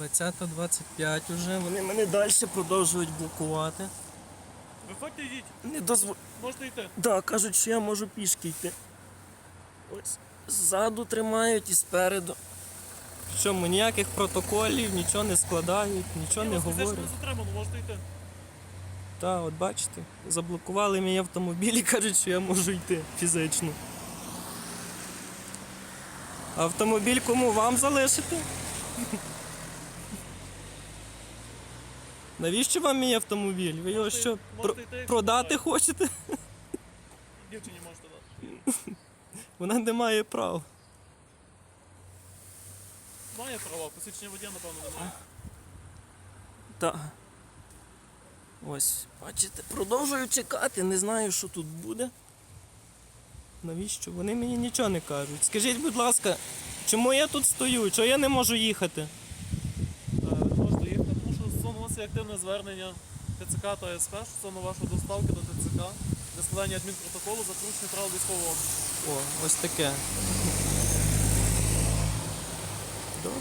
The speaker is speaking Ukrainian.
20.25 уже. Вони мене далі продовжують блокувати. Виходьте йдіть, Не дозв... можете йти. Да, кажуть, що я можу пішки йти. Ось ззаду тримають і спереду. Причому ніяких протоколів, нічого не складають, нічого не Вас фізично говорять. не затримано, можете йти. Так, от бачите, заблокували мій автомобіль і кажуть, що я можу йти фізично. Автомобіль кому вам залишити? Навіщо вам мій автомобіль? Ви його що, про- продати хочете? Дівчині можете дати. Вона не має прав. Має права, посвідчення водія, напевно, немає. Так. Ось, бачите, продовжую чекати, не знаю, що тут буде. Навіщо? Вони мені нічого не кажуть. Скажіть, будь ласка, чому я тут стою? Чого я не можу їхати? Е, Ви не можете їхати, тому що активне звернення ТЦК та СП стосовно вашої доставки до ТЦК для складання адмінпротоколу за порушення правил військового обліку. О, ось таке. Добре.